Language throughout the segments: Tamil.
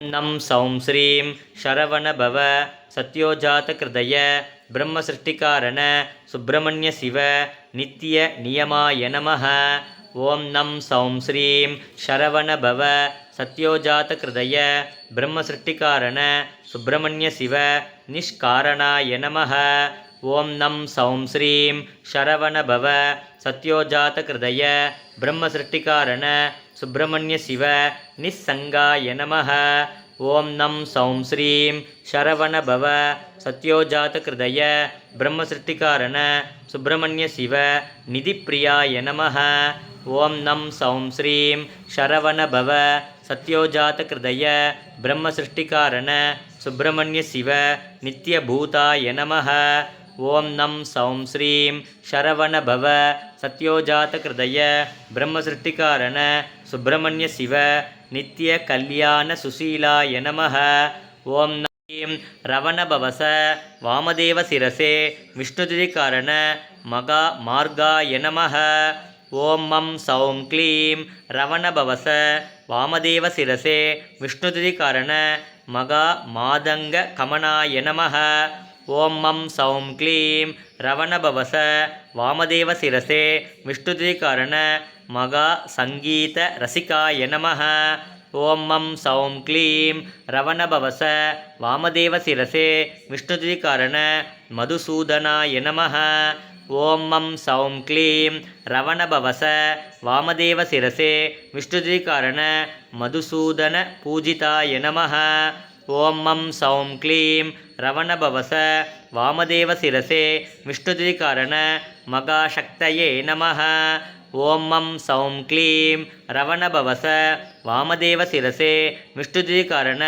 நம் சௌம் ஸ்ரீம் சரவணபவ சத்யோஜாதகிருதய பிரம்மசிருஷ்டிகாரண சுப்பிரமணிய சிவ நித்திய நியமாய நம ஓம் நம் சௌம் ஸ்ரீம் சரவணபவ சத்யோஜாதகிருதய பிரம்மசிருஷ்டிகாரண சுப்பிரமணிய சிவ நிஷ்காரணாய நம ஓம் நம் சௌம் ஸ்ரீம் சரவணபவ சத்யோஜாதகிருதய பிரம்மசிருஷ்டிகாரண சுப்பிரமணிய சிவ நிசங்காய நமः ஓம் நம் சௌம் ஸ்ரீம் சரவணபவ சத்யோஜாதகிருதய பிரம்மசிருஷ்டிகாரண சுப்பிரமணிய சிவ நிதிப்பிரியாய நமः ஓம் நம் சௌம் ஸ்ரீம் சரவணபவ சத்யோஜாதகிருதய பிரம்மசிருஷ்டிகாரண சுப்பிரமணிய சிவ நித்யபூதாய நமः ஓம் நம் சௌம் ஸ்ரீம் சரவணபவ சத்யோஜாதகிருதய பிரம்மசிருஷ்டிகாரண சுப்பிரமணிய சிவ நித்திய கல்யாண சுசீலாய நமக ஓம் நம் ரவணபவச வாமதேவ சிரசே விஷ்ணுதிகாரண மகா மார்காய நமக ஓம் மம் சௌம் க்ளீம் ரவணபவச வாமதேவ சிரசே விஷ்ணுதிகாரண மகா மாதங்க கமனாய நமக ஓம் மம் சௌம் க்ளீம் ரவணபவச வாமதேவ சிரசே விஷ்ணுதிகாரண மகா சங்கீத ரசிகாய நமः ஓம் மம் சௌம் க்ளீம் ரவணபவச வாமதேவ சிரசே விஷ்ணுதிகாரண மதுசூதனாய நமः ஓம் மம் சௌம் க்ளீம் ரவணபவச வாமதேவ சிரசே விஷ்ணுதிகாரண மதுசூதன பூஜிதாய நமஹ. ஓம் மம் சௌம் க்ளீம் ரவணபவச வாமதேவ சிரசே விஷ்ணுதிகாரண மகாசக்தயே நம ஓம் மம் சௌம் க்ளீம் ரவணபவச வாமதேவ சிரசே விஷ்ணுதிகாரண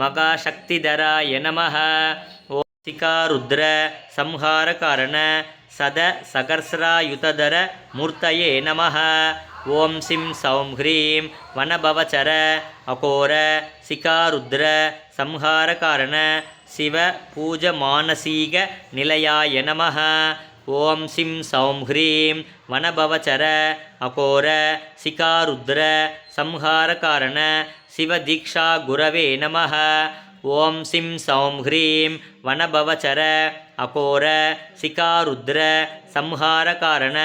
மகாசக்திதராய நம ஓம் சிகாருத்ர சம்ஹாரகாரண சத சகர்ஸ்ராயுததர மூர்த்தயே நம ஓம் சிம் சௌம் ஹ்ரீம் வனபவச்சர அகோர சிகாருத்ர சம்ஹாரகாரண சிவ பூஜ மானசீக நிலையாய நமः ஓம் சிம் சௌம் ஹ்ரீம் வனபவச்சர அகோர சிகாருத்ர சம்ஹாரகாரண சிவதீக்ஷா குரவே நம ஓம் சிம் சௌம் ஹ்ரீம் வனபவச்சர அகோர சிகாருத்ர சம்ஹாரகாரண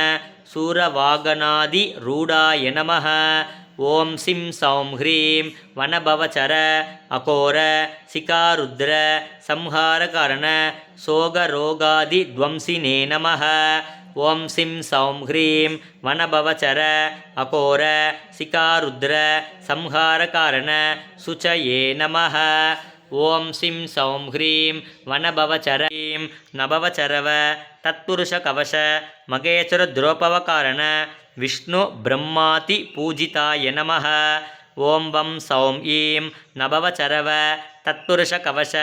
சூரவாகனாதி ரூடாய நமः ஓம் சிம் சௌம் ஹ்ரீம் வனபவச்சர அகோர சிகாருத்ர சம்ஹாரகரண சோகரோகாதி துவம்சினே நம ஓம் சிம் சௌம் ஹ்ரீம் வனபவச்சர அகோர சிகாருத்ர சம்ஹாரகாரண சுச்சயே நம ஓம் சிம் சௌம் ஹ்ரீம் வனபவச்சரீம் நபவச்சரவ தத்புருஷ கவச மகேச்சர துரோபவகாரண விஷ்ணு பிரம்மாதி பூஜிதாய நம ஓம் வம் சௌம் ஈம் நபவச்சரவ தத்புருஷ கவச.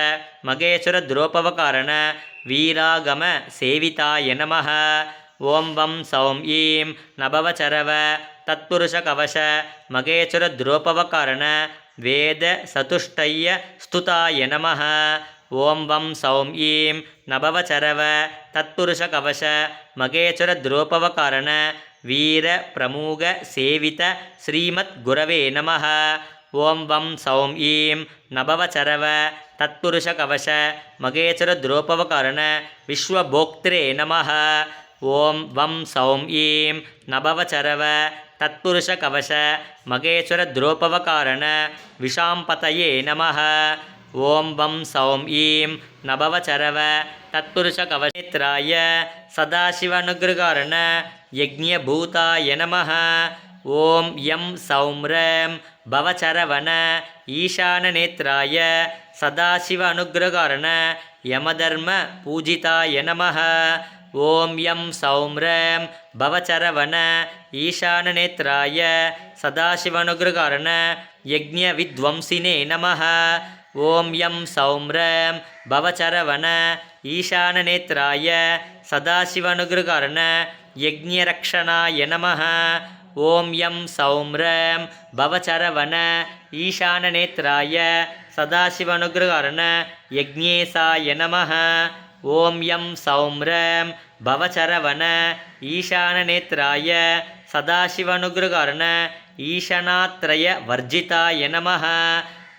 மகேஸ்வர துரோபவகாரண. வீராகம சேவிதாய நம ஓம் வம் சௌம் ஈம் நபவச்சரவ தத்புருஷ கவச. மகேஸ்வர துரோபவகாரண. வேத சதுஷ்டய ஸ்துதாய நம ஓம் வம் சௌம் ஈம் நபவச்சரவ தத்புருஷ கவச. மகேஸ்வர துரோபவகாரண. வீர பிரமுக சேவித ஸ்ரீமத் குரவே நமः ஓம் வம் சௌம் ஈம் நபவச்சரவ தத்புருஷ கவச மகேஸ்வர துரோபவகாரண விஸ்வபோக்திரே நமः ஓம் வம் சௌம் ஈம் நபவச்சரவ தத்புருஷ கவச மகேஸ்வர துரோபவகாரண விஷாம்பதயே நமः ஓம் வம் சௌம் ஈம் நபவச்சரவ தத்புருஷ கவசேத்ராய சதாசிவனுகிரகாரண யஜ்ஞபூதாய நம ஓம் எம் சௌம்ரம் பவச்சரவண ஈசானநேத்ராய சதாசிவ அனுகிரகாரண யமதர்ம பூஜிதாய நம ஓம் எம் சௌம்ரம் பவச்சரவண ஈசானநேத்ராய சதாசிவனுகிரகாரண யஜ்ஞ வித்வம்சினே நம ஓம் எம் சௌம்ரம் பவச்சரவண ஈசானநேத்ராய சதாசிவனுகிரகாரண யஜ்ஞரக்ஷணாய நம ஓம் யம் சௌம்ரம் பவச்சரவண ஈசானநேத்ராய சதாசிவனுகிரகரண யஜ்ஞேசாய நம ஓம் யம் சௌம்ரம் பவச்சரவண ஈசானநேத்ராய சதாசிவனுகிரகரண ஈஷனாத்ரய வர்ஜிதாய நம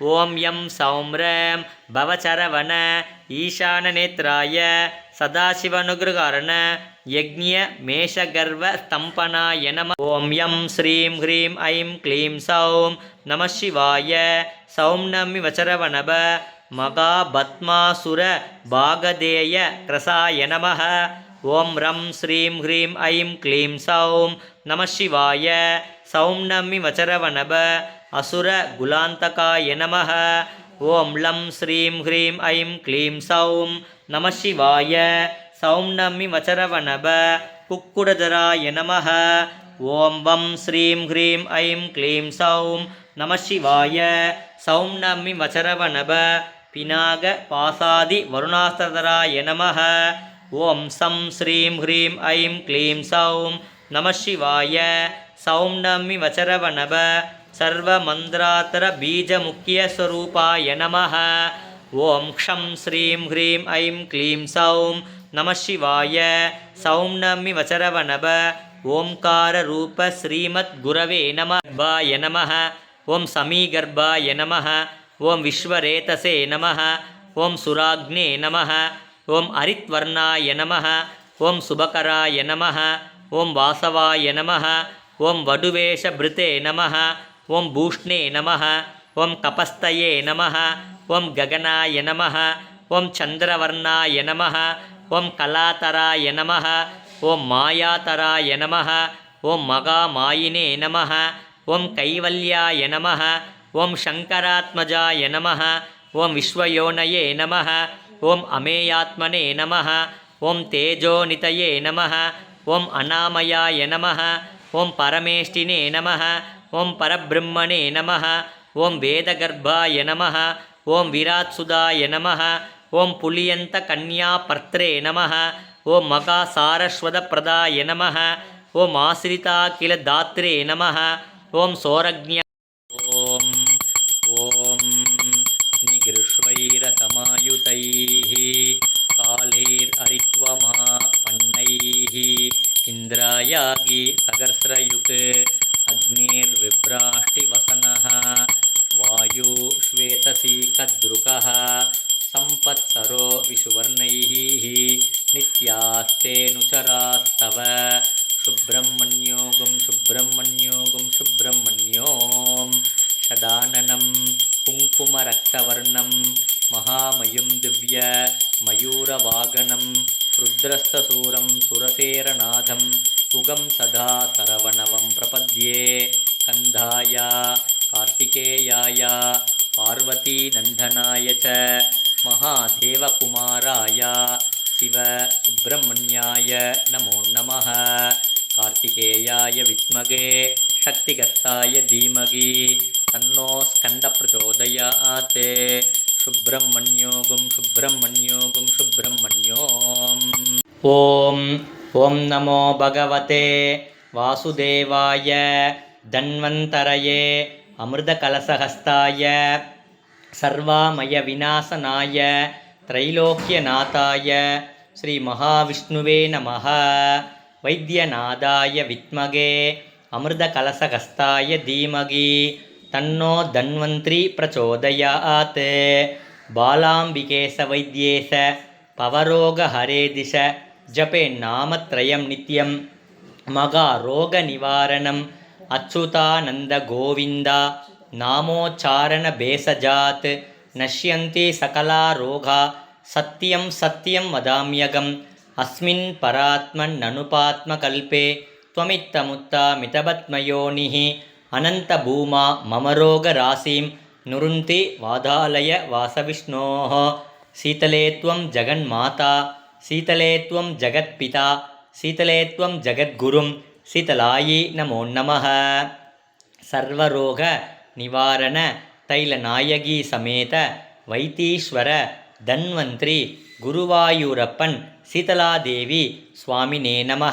ஓம் யம் சௌம்ரம் பவச்சரவண ஈசானநேத்ராய சதாசிவனுகிரகரண யஜ்ஞ மேஷகர்வ ஸ்தம்பனாய நம ஓம் யம் ஸ்ரீம் ஹ்ரீம் ஐம் க்ளீம் சௌம் நம சிவாய. சௌம் நம்மி வச்சரவணப மகாபத்மாசுர பாகதேய கிரசாய நம ஓம் ரம் ஸ்ரீம் ஹ்ரீம் ஐம் க்ளீம் சௌம் நம சிவாய. சௌம் நம்மி வச்சரவணப அசுர குலாந்தகாய நம ஓம் லம் ஸ்ரீம் ஹ்ரீம் ஐம் க்ளீம் சௌம் நம சிவாய. சௌம்னமி வச்சரவணப குக்குடதராய நம ஓம் வம் ஸ்ரீம் ஹ்ரீம் ஐம் க்ளீம் சௌம் நம சிவாய. சௌம்னமி வச்சரவணப பினாக பாசாதி வருணாஸ்தராய நம ஓம் சம் ஸ்ரீம் ஹ்ரீம் ஐம் க்ளீம் சௌம் நம சிவாய. சௌம்னமி வச்சரவணப சர்வமந்திராத்தர பீஜமுக்கியஸ்வரூபாய நம ஓம் க்ஷம் ஸ்ரீம் ஹ்ரீம் ஐம் க்ளீம் சௌம் நம சிவாய சௌம்னமி வசரவணப ஓம்கார ரூப ஸ்ரீமத் குரவே நம வாய நம ஓம் சமீகர்பாய நம ஓம் விஸ்வரேதசே நம ஓம் சுராக்னே நம ஓம் அரித்வர்ணாய நம ஓம் சுபகராய நம ஓம் வாசவாய நம ஓம் வடுவேஷபிருத்தே நம ஓம் பூஷ்ணே நம ஓம் கபஸ்தயே நம ஓம் ககனாய நம ஓம் சந்திரவர்ணாய நம ॐ कलातराय नमः ॐ मायातराय नमः ॐ मगामायिने नमः ॐ कैवल्याय नमः ॐ शङ्करात्मजाय नमः ॐ विश्वयोनये नमः ॐ अमेयात्मने नमः ॐ तेजोनितये नमः ॐ अनामयाय नमः ॐ परमेष्टिने नमः ॐ परब्रह्मणे नमः ॐ वेदगर्भाय नमः ॐ विरात्सुदाय नमः ஓம் புலியந்த கன்யா பர்த்ரே நம ஓம் மகா சாரஸ்வத பிரதாய நம ஓம் ஆசிரிதா கில தாத்ரே நம ஓம் சோரஜ்யா ஓம் ஓம் நமோ பகவதே. வாசுதேவாய தன்வந்தரையே அமிர்தகலசஹஸ்தாய சர்வாமய விநாசனாய த்ரைலோக்கியநாதாய ஸ்ரீ மகாவிஷ்ணுவே நம வைத்தியநாதாய வித்மகே அமிர்தகலசஹஸ்தாய தீமகி தன்னோ தன்வந்திரி பிரச்சோதயாத். பாலாம்பிகேச வைத்தியேச பவரோகஹரே திஷ धीमहि तन्नो धन्वन्त्री प्रचोदयात् बालाम्बिकेशवैद्येश पवरोगहरे दिश जपेन्नामत्रयं नित्यं मगारोगनिवारणम् अच्युतानन्दगोविन्द नामोच्चारणभेषजात् नश्यन्ति सकला रोगा सत्यं सत्यं वदाम्यगम् अस्मिन् परात्मन्ननुपात्मकल्पे त्वमित्तमुत्तमितपद्मयोनिः अनन्तभूमा मम रोगराशिं नुरुन्ति वादालय वासविष्णोः शीतले त्वं जगन्माता சீதலே துவம் ஜகத்பிதா சீதலே துவம் ஜகத்குரும் சீதலாயி நமோ நம சர்வரோக நிவாரண தைலநாயகி சமேத வைத்தீஸ்வர தன்வந்திரி குருவாயூரப்பன் சீதலாதேவி சுவாமினே நம